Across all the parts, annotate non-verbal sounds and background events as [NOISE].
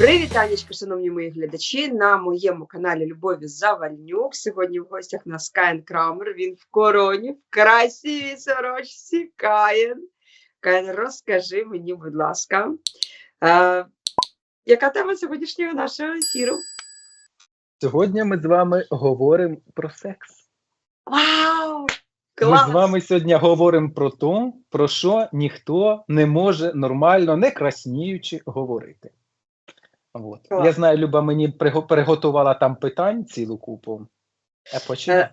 Привітанечко, шановні мої глядачі, на моєму каналі Любові Завальнюк. Сьогодні в гостях нас Каїн Крамер. Він в короні, в красивій сорочці. Каїн. Каїн, розкажи мені, будь ласка, е, яка тема сьогоднішнього нашого ефіру? Сьогодні ми з вами говоримо про секс. Вау! Ми з вами сьогодні говоримо про те, про що ніхто не може нормально, не красніючи говорити. От. Клас. Я знаю, Люба мені приго- приготувала там питань цілу купу. Я почну. Е,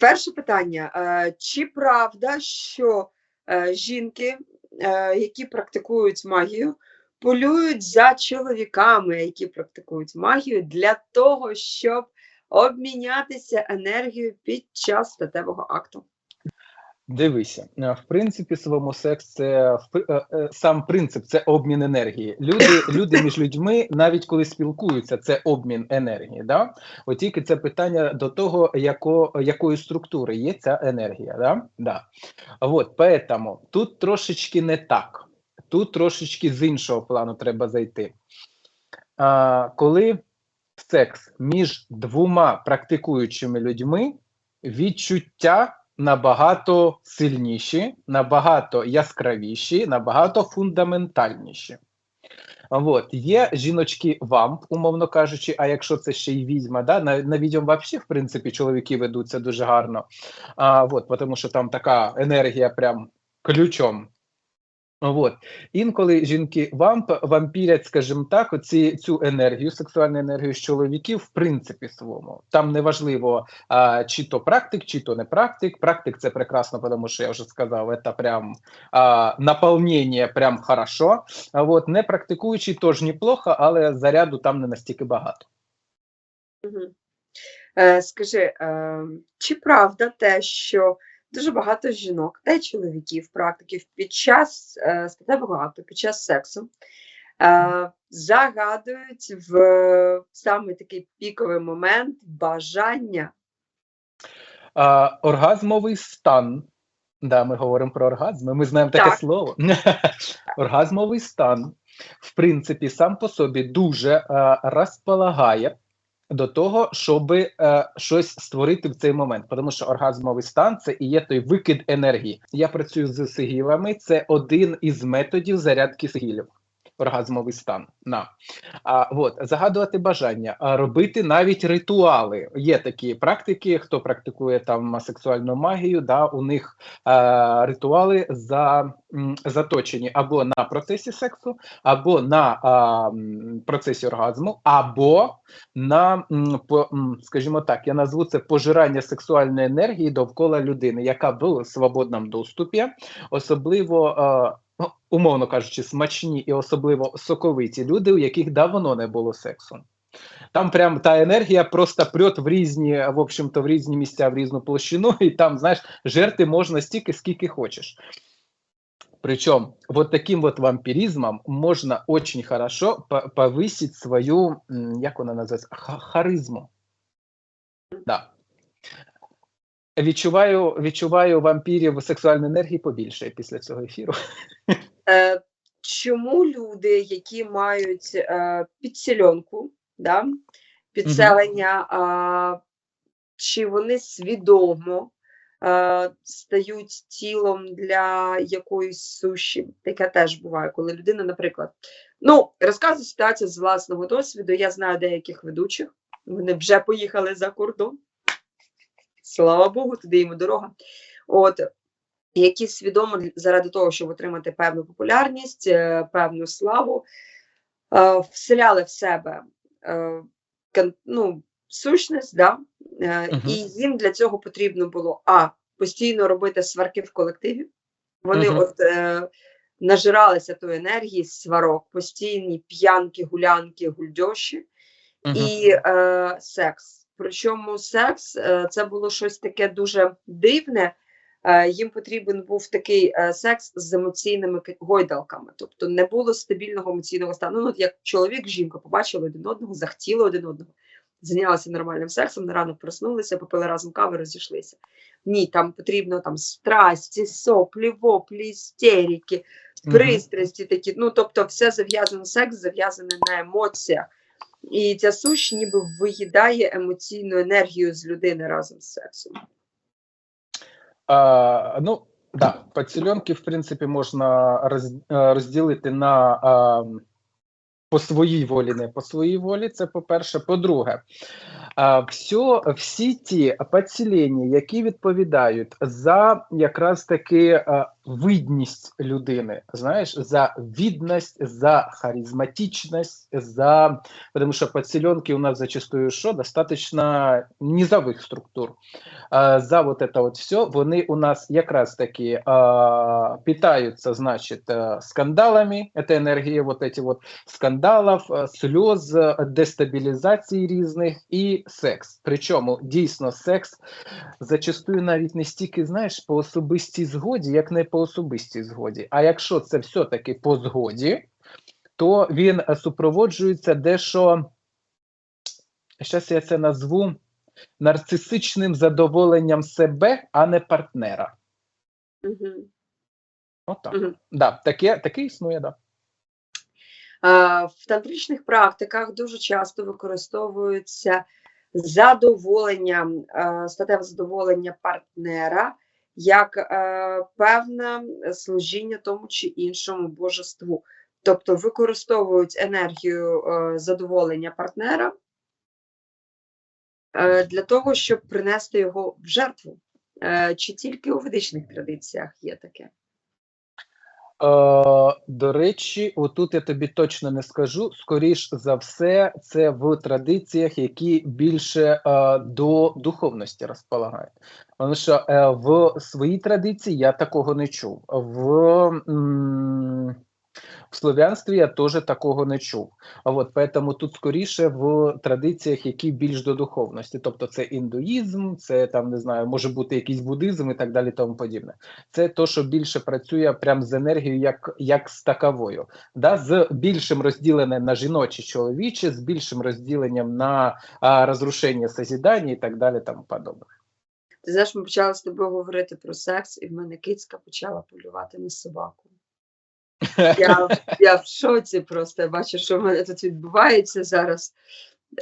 Перше питання: Е, чи правда, що е, жінки, які практикують магію, полюють за чоловіками, які практикують магію, для того, щоб обмінятися енергією під час статевого акту? Дивися, е, в принципі, своєму секс це е, е, сам принцип це обмін енергії. Люди, люди між людьми, навіть коли спілкуються, це обмін енергії. Да? От тільки це питання до того, яко, якої структури є ця енергія. Да? Да. От, поэтому тут трошечки не так. Тут трошечки з іншого плану треба зайти. А, коли секс між двома практикуючими людьми, відчуття набагато сильніші, набагато яскравіші, набагато фундаментальніші. От, є жіночки вамп, умовно кажучи, а якщо це ще й відьма, да, на, на відьом взагалі, в принципі, чоловіки ведуться дуже гарно. А, от, тому що там така енергія прям ключом. От. Інколи жінки вамп, вампірять, скажімо так, оці, цю енергію, сексуальну енергію з чоловіків, в принципі, своєму. Там неважливо, а, чи то практик, чи то не практик. Практик це прекрасно, тому що я вже сказав, це прям а, наповнення прям хорошо. А от не практикуючи, теж неплохо, але заряду там не настільки багато. Е, Скажи, е, чи правда те, що дуже багато жінок та й чоловіків, практиків під час е, статевого акту, під час сексу е, загадують в саме такий піковий момент бажання? А, оргазмовий стан. Да, ми говоримо про оргазми. Ми знаємо таке Так. слово. [LAUGHS] оргазмовий стан, в принципі, сам по собі дуже е, розполагає до того, щоб е, щось створити в цей момент. Тому що оргазмовий стан це і є той викид енергії. Я працюю з сигілами. Це один із методів зарядки сигілів. Оргазмовий стан. На. А, от, загадувати бажання, а, робити навіть ритуали. Є такі практики, хто практикує там сексуальну магію, да, у них е, ритуали за, м, заточені або на процесі сексу, або на а, м, процесі оргазму, або на, м, по, м, скажімо так, я назву це пожирання сексуальної енергії довкола людини, яка в свободному доступі, особливо. е, ну, умовно кажучи, смачні і особливо соковиті люди, у яких давно не було сексу. Там прям та енергія просто прет в різні, в общем-то, в різні місця, в різну площину, і там, знаєш, жерти можна стільки, скільки хочеш. Причем вот таким вот вампиризмом можно очень хорошо по- повысить свою, як вона називається, ха- харизму. Да. Відчуваю, відчуваю вампірів сексуальної енергії побільше після цього ефіру. Е, Чому люди, які мають е, підсільонку, да, підселення, а, чи вони свідомо е, стають тілом для якоїсь суші? Таке теж буває, коли людина, наприклад, ну, розказую ситуацію з власного досвіду. Я знаю деяких ведучих, вони вже поїхали за кордон. Слава Богу, туди йому дорога. От, які свідомо заради того, щоб отримати певну популярність, е, певну славу, е, вселяли в себе е, ну, сущність, да? і їм для цього потрібно було а постійно робити сварки в колективі. Вони от е, нажиралися тої енергії, сварок, постійні п'янки, гулянки, гульдьоші і е, секс. Причому секс е, це було щось таке дуже дивне. Е, їм потрібен був такий е, секс з емоційними гойдалками. Тобто не було стабільного емоційного стану. Ну, як чоловік, жінка побачили один одного, захотіли один одного, зайнялися нормальним сексом, на ранок проснулися, попили разом кави, розійшлися. Ні, там потрібно там страсті, соплі, воплі, істерики, пристрасті такі. Ну, тобто, все зав'язано, секс зав'язане на емоціях. І ця сущ ніби виїдає емоційну енергію з людини разом з сексом. А, ну, да, поцільонки, в принципі, можна роз, е, розділити на а, по своїй волі, не по своїй волі. Це по-перше. По-друге, все, всі ті поцілення, які відповідають за якраз таки а, видність людини, знаєш, за відність, за харизматичність, за тому що поцілонки у нас зачастую що достаточно низових структур. А, за вот это вот все, вони у нас якраз таки а, питаются, значит, э, скандалами, это энергия вот эти вот скандалів, е, сльоз, е, дестабілізації різних і секс. Причому дійсно секс зачастую навіть не стільки, знаєш, по особистій згоді, як не по особистій згоді. А якщо це все-таки по згоді, то він е, супроводжується дещо, зараз я це назву нарцисичним задоволенням себе, а не партнера. Угу. Отак. Мгм. Да, таке, таке існує, да. Е, В тантричних практиках дуже часто використовується задоволення, е, статеве задоволення партнера як е, певне служіння тому чи іншому божеству. Тобто використовують енергію е, задоволення партнера е, для того, щоб принести його в жертву. Е, Чи тільки у ведичних традиціях є таке? Е, до речі, отут я тобі точно не скажу. Скоріш за все, це в традиціях, які більше е, до духовності розполагають. Тому що е, в своїй традиції я такого не чув. В, м, в слов'янстві я теж такого не чув. А от поэтому тут скоріше в традиціях, які більш до духовності, тобто це індуїзм, це там не знаю, може бути якийсь буддизм і так далі, тому подібне. Це то, що більше працює прям з енергією, як, як з таковою, да? з більшим розділенням на жіноче чоловіче, з більшим розділенням на а, розрушення созідання і так далі, тому подобне. Ти знаєш, ми почали з тобою говорити про секс, і в мене кицька почала полювати на собаку. Я, [LAUGHS] я в шоці просто я бачу, що в мене тут відбувається зараз.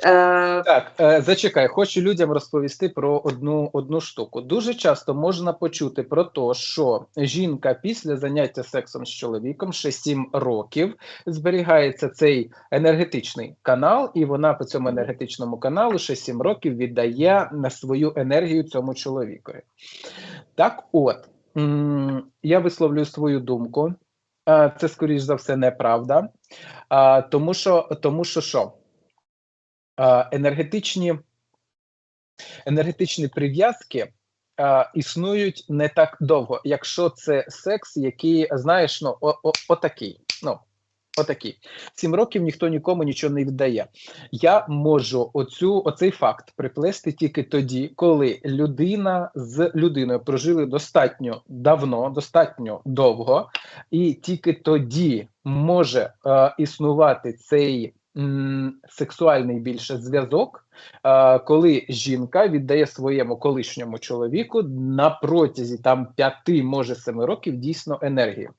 Е, Так, е, зачекай, хочу людям розповісти про одну, одну штуку. Дуже часто можна почути про те, що жінка після заняття сексом з чоловіком ще 7 років зберігається цей енергетичний канал, і вона по цьому енергетичному каналу ще 7 років віддає на свою енергію цьому чоловікові. Так от, я висловлюю свою думку. Е, Це, скоріш за все, неправда. Тому що, тому що що? енергетичні, енергетичні прив'язки існують не так довго, якщо це секс, який, знаєш, ну, о, отакий. Ну, отакий. Сім років ніхто нікому нічого не віддає. Я можу оцю, оцей факт приплести тільки тоді, коли людина з людиною прожили достатньо давно, достатньо довго, і тільки тоді може е, існувати цей сексуальний більше зв'язок, е, коли жінка віддає своєму колишньому чоловіку на протязі там п'яти, може семи років дійсно енергію.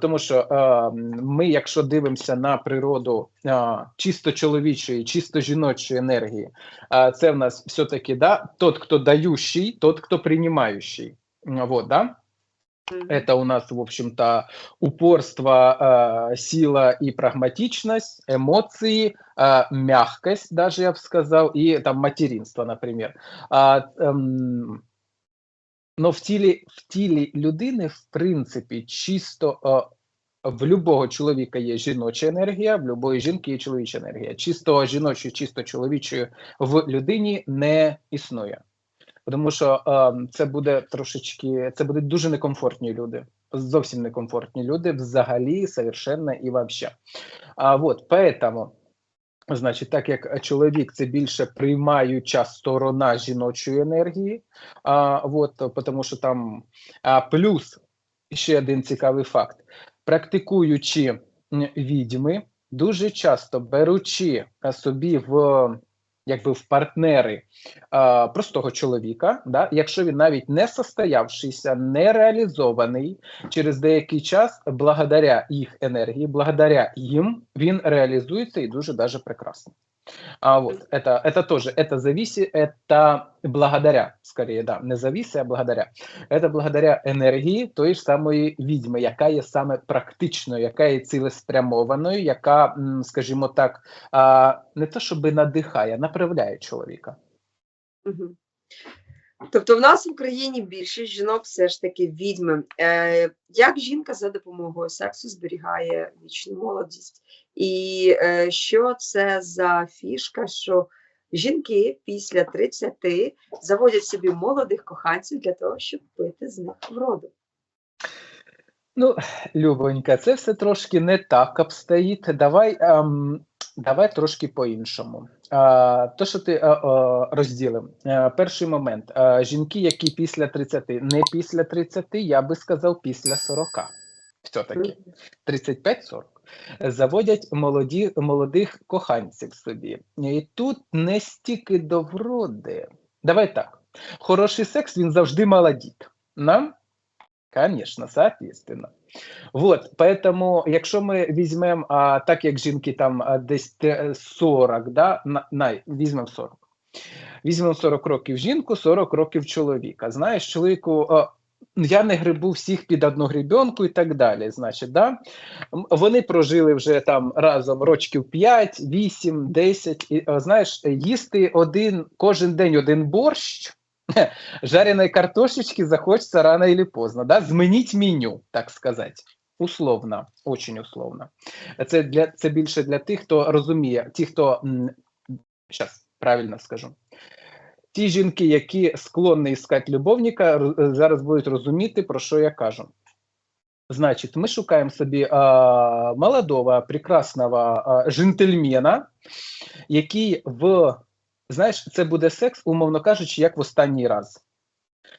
Тому що е, ми, якщо дивимося на природу е, чисто чоловічої, чисто жіночої енергії, це в нас все-таки да, тот, хто дающий, тот, хто приймаючий. Вот, да? мгм. Это у нас, в общем-то, упорство, э, сила и прагматичность, эмоции, э, мягкость, даже я бы сказал, и там материнство, например. А, ем, но в тілі, в тілі людини, в принципі, чисто е, в любого чоловіка є жіноча енергія, в любої жінки є чоловіча енергія. Чисто жіночої, чисто чоловічої в людині не існує. Тому що е, це буде трошечки, це будуть дуже некомфортні люди. Зовсім некомфортні люди, взагалі, совершенно і вообще. А вот поэтому, значить, так як чоловік це більше приймаюча сторона жіночої енергії, а, вот, тому що там а, плюс ще один цікавий факт: практикуючи відьми, дуже часто беручи собі в якби в партнери е, простого чоловіка, да, якщо він навіть не состоявшийся, не реалізований через деякий час, благодаря їх енергії, благодаря їм, він реалізується і дуже даже прекрасно. А вот это, это тоже, это зависит, это благодаря, скорее, да, не зависит, а благодаря. Это благодаря енергії тої ж самої відьми, яка є саме практичною, яка є цілеспрямованою, яка, м, скажімо так, а, не то щоб надихає, направляє чоловіка. Мгм. Тобто в нас в Україні більшість жінок все ж таки відьми. Е, як жінка за допомогою сексу зберігає вічну молодість? І е, що це за фішка, що жінки після 30 заводять собі молодих коханців для того, щоб пити з них вроду? Ну, Любонька, це все трошки не так обстоїть. Давай, ем, давай трошки по-іншому. А, то, що ти е, е, розділив. Е, перший момент. Е, жінки, які після 30, не після 30, я би сказав, після 40. Все-таки. 35-40. Заводять молоді, молодих коханців собі. І тут не стільки до вроди. Давай так. Хороший секс, він завжди молодіт. Нам? Конечно, соответственно. Вот, поэтому, якщо ми візьмемо, а, так як жінки там а, десь 40, да, на, візьмемо 40. Візьмемо 40 років жінку, 40 років чоловіка. Знаєш, чоловіку, я не грибу всіх під одну гребенку і так далі. Значить, да? Вони прожили вже там разом рочків 5, 8, 10. І, знаєш, їсти один, кожен день один борщ, жареной картошечки захочется рано или поздно, да? Змініть меню, так сказати. Условно, очень условно. Це для це більше для тих, хто розуміє, ті, хто зараз правильно скажу. Ті жінки, які склонні іскати любовника, зараз будуть розуміти, про що я кажу. Значить, ми шукаємо собі а, молодого, прекрасного а, джентльмена, який в знаєш, це буде секс, умовно кажучи, як в останній раз.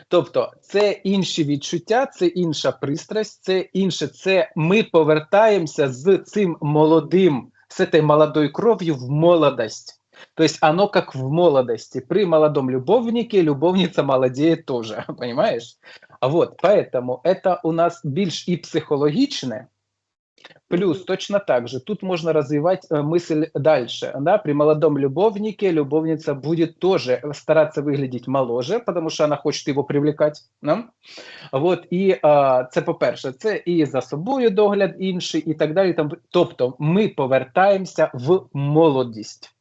Тобто, це інші відчуття, це інша пристрасть, це інше. Це ми повертаємося з цим молодим, з цією молодою кров'ю в молодость. То есть оно как в молодости. При молодом любовнике любовница молодеет тоже, [LAUGHS] понимаешь? А вот, поэтому это у нас більш і психологічне, Плюс точно так же тут можно развивать э, мысль дальше. Да? При молодом любовнике любовница будет тоже стараться выглядеть моложе, потому что она хочет его привлекать. Да? Вот, і а, це по-перше, це і за собою догляд інший, і так далі. Там, тобто ми повертаємося в молодість.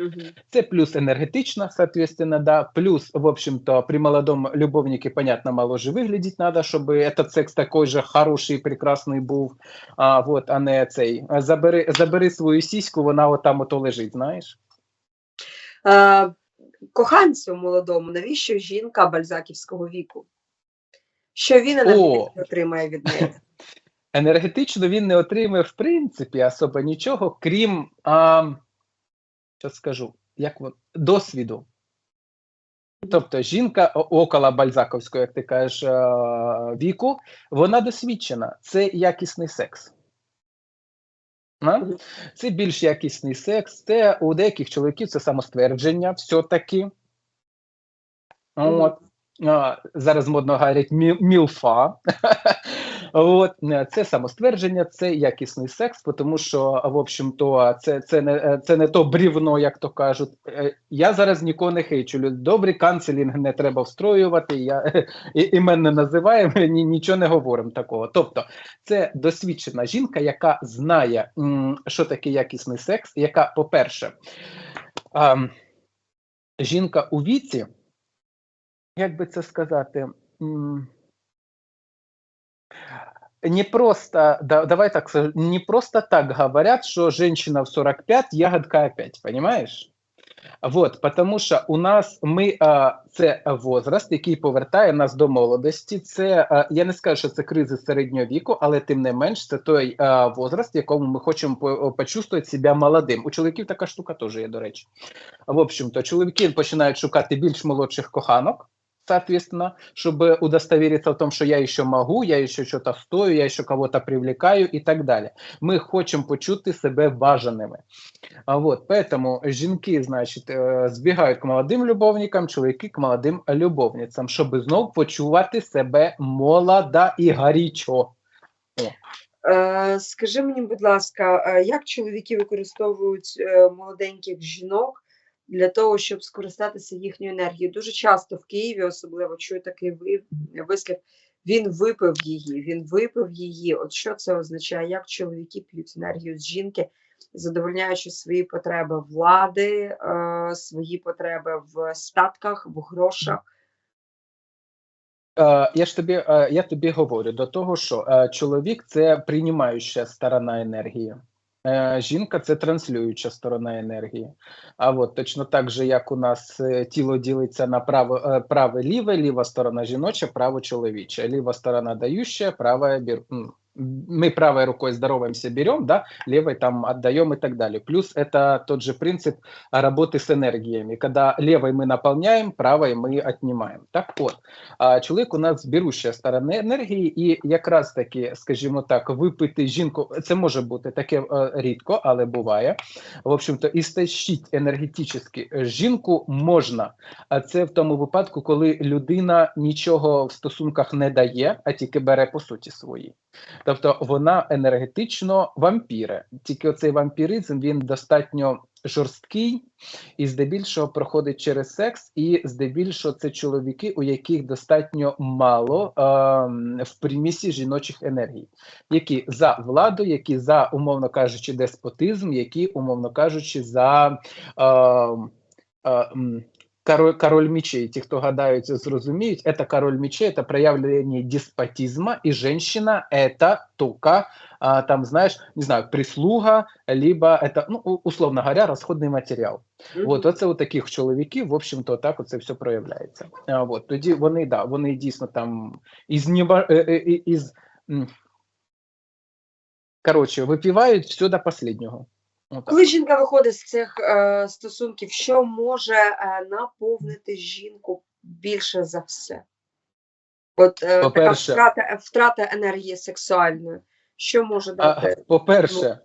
Мгм. Це плюс энергетично, соответственно, да, плюс, в общем-то, при молодом любовнике, понятно, моложе выглядеть надо, чтобы этот секс такой же хороший і прекрасний був, а, вот, а не цей. А Забери, забери свою сіську, вона отам ото лежить, знаєш? Е, коханцю молодому, навіщо жінка бальзаківського віку? Що він енергетично отримає від неї? [LAUGHS] Енергетично він не отримує, в принципі, особо нічого, крім, а, що скажу, як вон, досвіду. Тобто жінка около бальзаковського, як ти кажеш, е, віку, вона досвідчена. Це якісний секс. Це більш якісний секс. Це у деяких чоловіків це самоствердження, все-таки. От. Зараз модно говорять мі- мілфа. [LAUGHS] От, е, це самоствердження, це якісний секс, тому що, в общем-то, це, це, не, е, це не то брівно, як то кажуть. Е, Я зараз нікого не хейчу. Добрий канцелінг не треба встроювати. Я [LAUGHS] і, імен не називаємо, ні, нічого не говоримо такого. Тобто, це досвідчена жінка, яка знає, що таке якісний секс, яка, по-перше, жінка у віці, як би це сказати, не просто, да, давай так скажу, не просто так говорят, что женщина в 45, ягодка опять, понимаешь? Вот, потому що у нас ми а, це возраст, який повертає нас до молодості. Це а, я не скажу, що це кризи середнього віку, але тим не менш це той а, возраст, в якому ми хочемо по- почувствувати себе молодим. У чоловіків така штука теж є, до речі. В общем-то, чоловіки починають шукати більш молодших коханок. Соответственно, чтобы удостовериться в том, что я еще могу, я еще что-то стою, я еще кого-то привлекаю і так далі. Ми хочемо почути себе бажаними. А вот, поэтому жінки, значить, е, збігають к молодим любовникам, чоловіки к молодим любовницям, щоб знов почувати себе молода і гарячо. Е, Скажи мені, будь ласка, як чоловіки використовують е, молоденьких жінок для того, щоб скористатися їхньою енергією? Дуже часто в Києві, особливо чую такий вислів. Він випив її, він випив її. От що це означає? Як чоловіки п'ють енергію з жінки, задовольняючи свої потреби влади, е, свої потреби в статках, в грошах? Е, я ж тобі, е, я тобі говорю до того, що чоловік це приймаюча сторона енергії. Е, Жінка це транслююча сторона енергії. А от точно так же, як у нас е, тіло ділиться на право, е, праве ліве, ліва сторона жіноча, право чоловіче, ліва сторона дающая, права м, мы правой рукой здороваемся, берем, да, левой там отдаем и так далее. Плюс это тот же принцип работы с энергиями, когда левой мы наполняем, правой мы отнимаем. Так от, а чоловік у нас беруща сторона енергії, і якраз таки, скажімо так, випити жінку, це може бути таке е, рідко, але буває. В общем-то, істощить енергетично жінку можна, а це в тому випадку, коли людина нічого в стосунках не дає, а тільки бере по суті свої. Тобто вона енергетично вампіре. Тільки оцей вампіризм він достатньо жорсткий і здебільшого проходить через секс, і здебільшого це чоловіки, у яких достатньо мало е, в примісі жіночих енергій, які за владу, які за, умовно кажучи, деспотизм, які, умовно кажучи, за. Е, е, Король, король мечей, ті, хто гадають, зрозуміють, это король мечей, это проявление деспотизма, и женщина это только, а, там, знаешь, не знаю, прислуга, либо это, ну, у- условно говоря, розходний матеріал. От, оце у таких чоловіків, в общем-то, так оце все проявляється. А, от, тоді вони, да, вони дійсно там із, нева- е, е, е, із м, коротше, випивають все до останнього. Отак. Коли жінка виходить з цих е, стосунків, що може е, наповнити жінку більше за все? От е, така втрата, втрата енергії сексуальної. Що може дати? По-перше,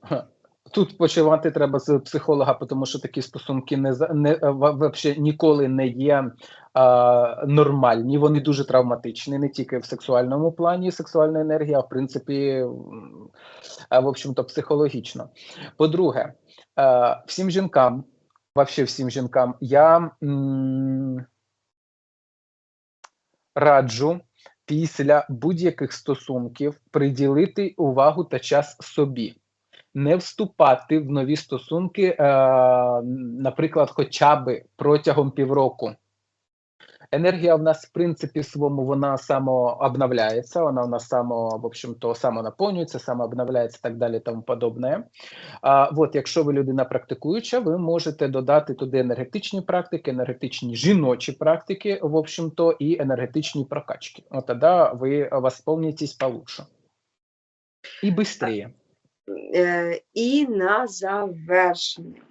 тут починати треба з психолога, тому що такі стосунки не, не е, вообще ніколи не є а, нормальні. Вони дуже травматичні, не тільки в сексуальному плані сексуальної енергії, а в принципі, а, в общем-то, психологічно. По-друге, е, всім жінкам, вообще всім жінкам, я м, раджу після будь-яких стосунків приділити увагу та час собі, не вступати в нові стосунки, е, наприклад, хоча б протягом півроку. Енергія в нас, в принципі, своєму вона самообновляється, вона у нас само, в общем-то, самонаповнюється, самообновляється і так далі, тому подобне. А, от, якщо ви людина практикуюча, ви можете додати туди енергетичні практики, енергетичні жіночі практики, в общем-то, і енергетичні прокачки. От тоді ви восполнитесь получше. І швидше. Е, і на завершення.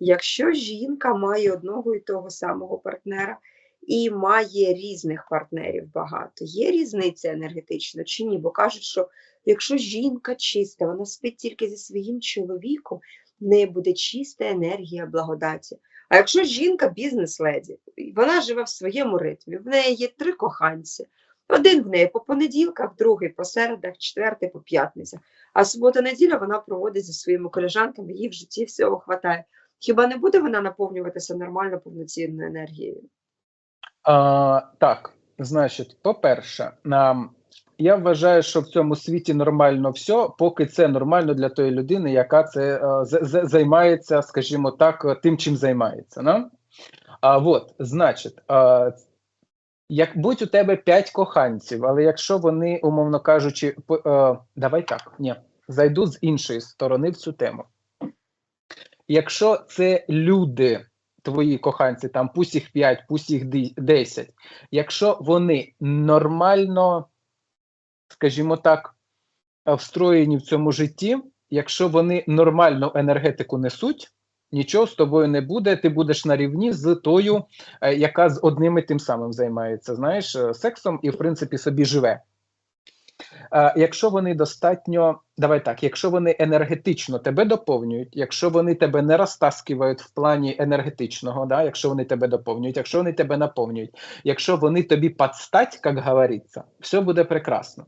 Якщо жінка має одного і того самого партнера і має різних партнерів багато, є різниця енергетична чи ні? Бо кажуть, що якщо жінка чиста, вона спить тільки зі своїм чоловіком, в неї буде чиста енергія благодаті. А якщо жінка бізнес-леді, вона живе в своєму ритмі, в неї є три коханці. Один в неї по понеділках, другий по середах, четвертий по п'ятницях. А субота-неділя вона проводить зі своїми колежанками, їй в житті всього хватає. Хіба не буде вона наповнюватися нормально повноцінною енергією? А, так, значить, по-перше, я вважаю, що в цьому світі нормально все, поки це нормально для тої людини, яка це займається, скажімо так, тим, чим займається. Да? А от, значить, як будь у тебе п'ять коханців, але якщо вони, умовно кажучи, е, давай так, ні, зайду з іншої сторони в цю тему. Якщо це люди, твої коханці, там пусть їх 5, пусть їх ди- 10, якщо вони нормально, скажімо так, встроєні в цьому житті, якщо вони нормальну енергетику несуть, Нічого з тобою не буде, ти будеш на рівні з тою, е, яка з одним і тим самим займається, знаєш, е, сексом і в принципі собі живе. Е, Якщо вони достатньо, давай так, якщо вони енергетично тебе доповнюють, якщо вони тебе не розтаскивають в плані енергетичного, да, якщо вони тебе доповнюють, якщо вони тебе наповнюють, якщо вони тобі подстать, як говориться, все буде прекрасно.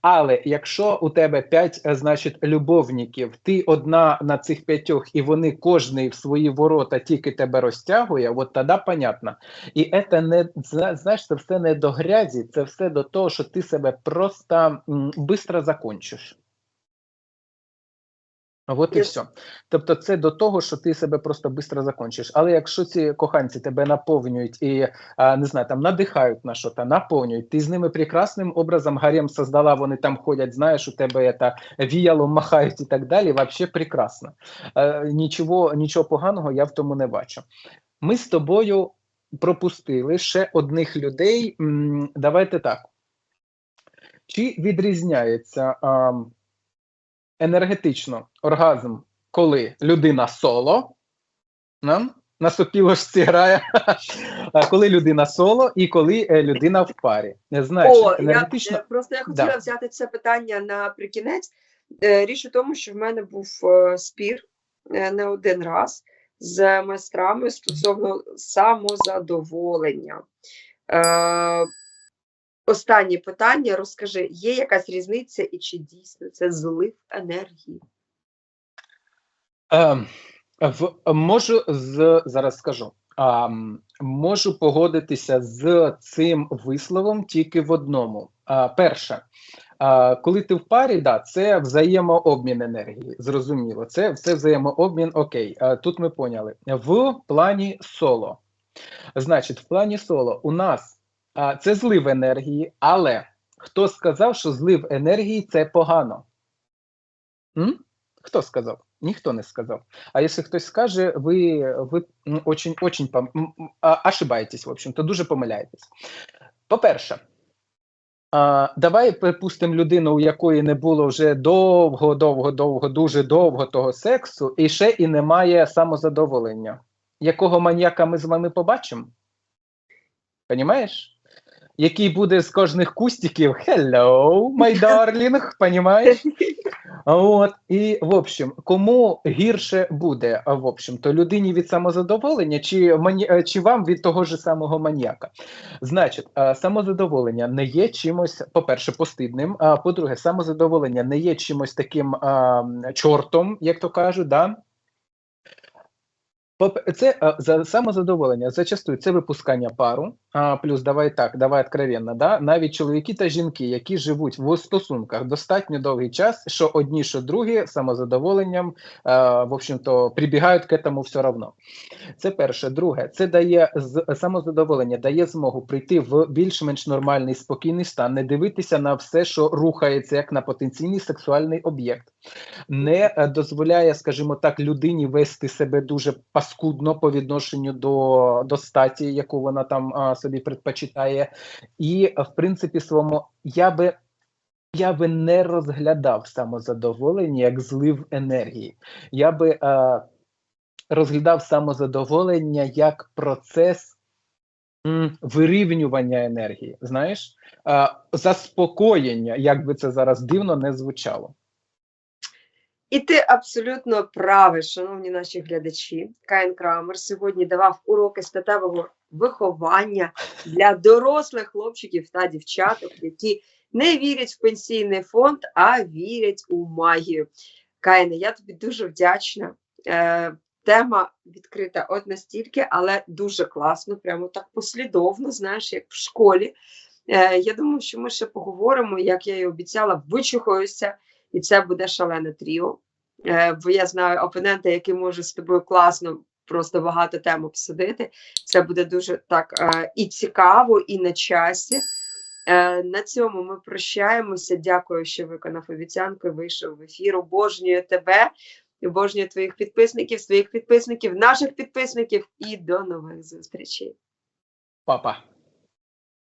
Але якщо у тебе п'ять, е, значить, любовників, ти одна на цих п'ятьох, і вони кожний в свої ворота тільки тебе розтягує, от тоді понятно. І це не зна- знаєш, це все не до грязі, це все до того, що ти себе просто бистро закончиш. От і все. Тобто, це до того, що ти себе просто швидко закончиш. Але якщо ці коханці тебе наповнюють і а, не знаю, там надихають на що то наповнюють, ти з ними прекрасним образом гарем создала, вони там ходять, знаєш, у тебе це віяло махають і так далі. Вообще прекрасно. Е, нічого, нічого поганого я в тому не бачу. Ми з тобою пропустили ще одних людей. Давайте так. Чи відрізняється а, енергетично оргазм, коли людина соло? На, на сопілочці грає, коли людина соло і коли е, людина в парі. Значить, О, енергетично. е, просто я хотіла Да. взяти це питання наприкінець. Е, Річ у тому, що в мене був е, спір е, не один раз з майстрами стосовно самозадоволення. Е, Останнє питання. Розкажи, є якась різниця і чи дійсно це злив енергії? Ем, в, можу з зараз скажу. А, можу погодитися з цим висловом тільки в одному. А, перше, а, коли ти в парі, да, це взаємообмін енергії. Зрозуміло, це все взаємообмін. Окей, а, тут ми поняли. В плані соло. Значить, в плані соло у нас це злив енергії, але хто сказав, що злив енергії це погано? М? Хто сказав? Ніхто не сказав. А якщо хтось скаже, ви, ви очень, очень пом- ошибаєтесь, в общем-то, дуже помиляєтесь. По-перше, давай припустимо людину, у якої не було вже довго, довго, довго, дуже довго того сексу, і ще і немає самозадоволення. Якого маньяка ми з вами побачимо? Понімаєш? Який буде з кожних кустиків Hello, my [LAUGHS] darling, понімаєш? [LAUGHS] От і в общем, кому гірше буде, а, в общем, то людині від самозадоволення, чи мані... е, чи вам від того ж самого маніяка? Значить, е, самозадоволення не є чимось, по-перше, постидним. А по-друге, самозадоволення не є чимось таким а, чортом, як то кажуть, да? Це за самозадоволення. Зачастую це випускання пару. А, плюс давай так, давай откровенно, да? навіть чоловіки та жінки, які живуть в стосунках достатньо довгий час, що одні, що другі самозадоволенням, е, в общем-то, прибігають к этому все равно. Це перше. Друге, це дає самозадоволення, дає змогу прийти в більш-менш нормальний спокійний стан, не дивитися на все, що рухається, як на потенційний сексуальний об'єкт, не е, дозволяє, скажімо так, людині вести себе дуже паскудно по відношенню до, до статі, яку вона там а, собі предпочитає. І в принципі, своєму я би. Я би не розглядав самозадоволення як злив енергії. Я би е, розглядав самозадоволення як процес м, вирівнювання енергії, знаєш, е, заспокоєння, як би це зараз дивно не звучало. І ти абсолютно правий, шановні наші глядачі. Каїн Крамер сьогодні давав уроки статевого виховання для дорослих хлопчиків та дівчаток, які не вірять в пенсійний фонд, а вірять у магію. Каїне, я тобі дуже вдячна. Е, тема відкрита от настільки, але дуже класно, прямо так послідовно, знаєш, як в школі. Е, я думаю, що ми ще поговоримо, як я і обіцяла, вичухаюся, і це буде шалене тріо. Е, бо я знаю опонента, який може з тобою класно просто багато тем обсудити. Це буде дуже так е, і цікаво, і на часі. Е, на цьому ми прощаємося. Дякую, що виконав обіцянку і вийшов в ефір. Обожнюю тебе, обожнюю твоїх підписників, своїх підписників, наших підписників і до нових зустрічей. Папа.